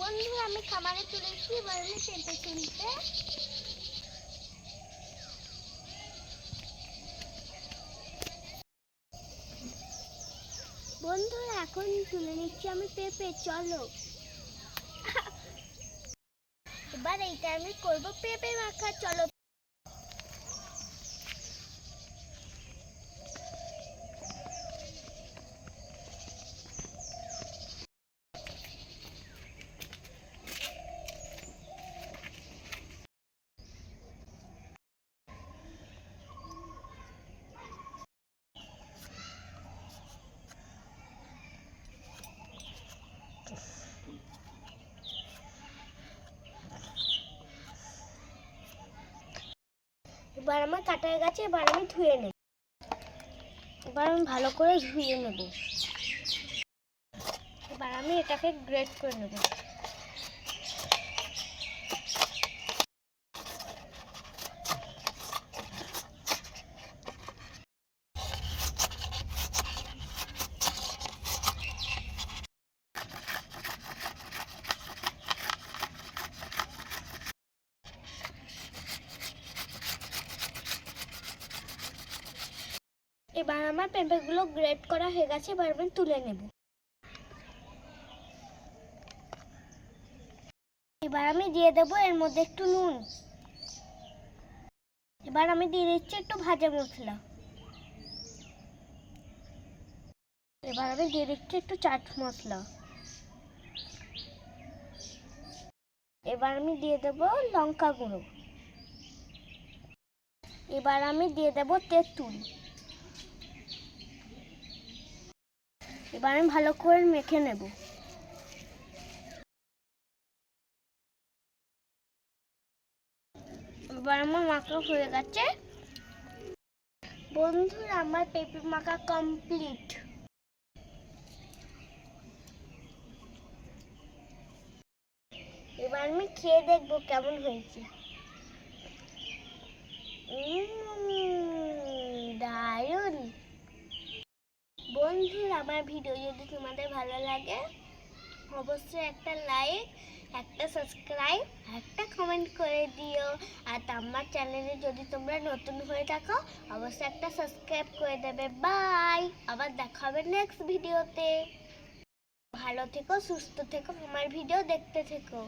বন্ধু, আমি খামারে চলেছি এবার আমি পেঁপে তুলতে বন্ধু এখন তুলে নিচ্ছি আমি পেঁপে, চলো। এবার এইটা আমি করব পেঁপে মাখা, চলো। এবার আমার কাটা হয়ে গেছে, এবার আমি ধুয়ে নেব। এবার আমি ভালো করে ধুয়ে নেব। এবার আমি এটাকে গ্রেট করে নেব। এবার আমার পেঁপেগুলো গ্রেট করা হয়ে গেছে, এবার আমি তুলে নেব। এবার আমি দিয়ে দেবো এর মধ্যে একটু নুন। এবার আমি দিয়ে দিচ্ছি একটু ভাজা মশলা। এবার আমি দিয়ে দিচ্ছি একটু চাট মশলা। এবার আমি দিয়ে দেবো লঙ্কা গুঁড়ো। এবার আমি দিয়ে দেবো তেঁতুল। এবার আমি ভালো করে মেখে নেব। এবার আমার মাখা হয়ে গেছে। বন্ধুরা, আমার পেঁপে মাখা কমপ্লিট এবার আমি খেয়ে দেখব কেমন হয়েছে। বন্ধুরা আমার ভিডিও যদি তোমাদের ভালো লাগে, অবশ্যই একটা লাইক একটা সাবস্ক্রাইব একটা কমেন্ট করে দিও। আর আমার চ্যানেলে যদি তোমরা নতুন হয়ে থাকো, অবশ্যই একটা সাবস্ক্রাইব করে দেবে। বাই আবার দেখা হবে নেক্সট ভিডিওতে ভালো থেকো, সুস্থ থেকো, আমার ভিডিও দেখতে থেকো।